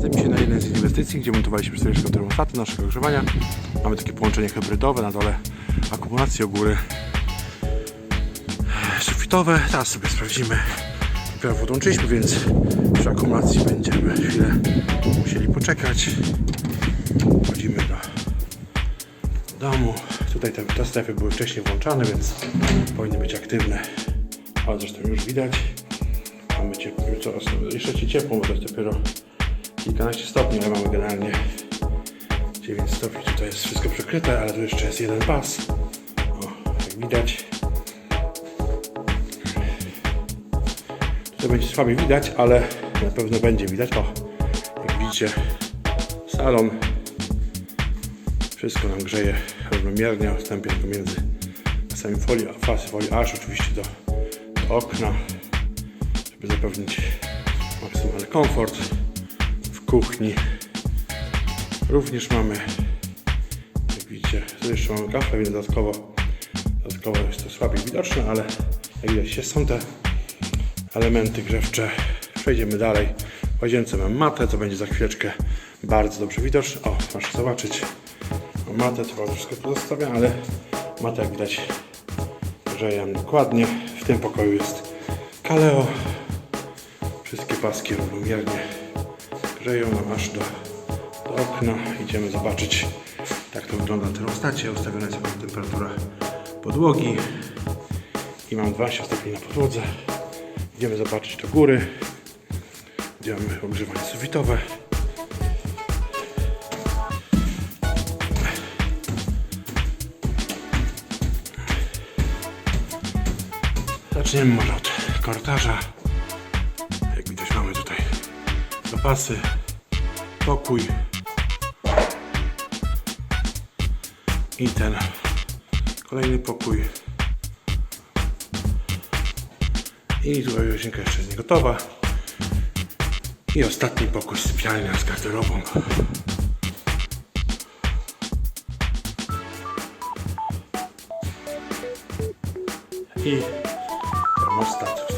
Zajmie się na jednej z inwestycji, gdzie montowaliśmy 4 termostaty naszego ogrzewania. Mamy takie połączenie hybrydowe, na dole akumulacje u góry sufitowe. Teraz sobie sprawdzimy. Dopiero podłączyliśmy, więc przy akumulacji będziemy chwilę musieli poczekać. Wchodzimy do domu. Tutaj te, te strefy były wcześniej włączane, więc powinny być aktywne. Ale zresztą już widać. Mamy ciepło, coraz jeszcze ci ciepło, bo to jest dopiero kilkanaście stopni, ale mamy generalnie 9 stopni. Tutaj jest wszystko przykryte, ale tu jeszcze jest jeden pas. O, jak widać. Tutaj będzie słabiej widać, ale na pewno będzie widać. O, jak widzicie, salon. Wszystko nam grzeje równomiernie, odstępie tylko między pasami folii, fasy folii aż oczywiście do, do okna, żeby zapewnić maksymalny komfort. Kuchni również mamy, jak widzicie, tu jeszcze mamy kafę, więc dodatkowo, dodatkowo jest to słabiej widoczne, ale jak widać są te elementy grzewcze. Przejdziemy dalej. W łazience mam matę, co będzie za chwileczkę bardzo dobrze widoczne. O, proszę zobaczyć. Mam matę, to wszystko tu zostawiam, ale matę jak widać grzeje nam dokładnie. W tym pokoju jest kaleo. Wszystkie paski równomiernie grzeją nam aż do, do okna. Idziemy zobaczyć jak to wygląda na termostacie. Ustawiona jest temperatura podłogi i mam 12 stopni na podłodze. Idziemy zobaczyć do góry, gdzie mamy ogrzewanie sufitowe. Zaczniemy może od korytarza. Zapasy, pokój i ten kolejny pokój. I tutaj łazienka jeszcze nie gotowa. I ostatni pokój sypialnia z garderobą. I termostat.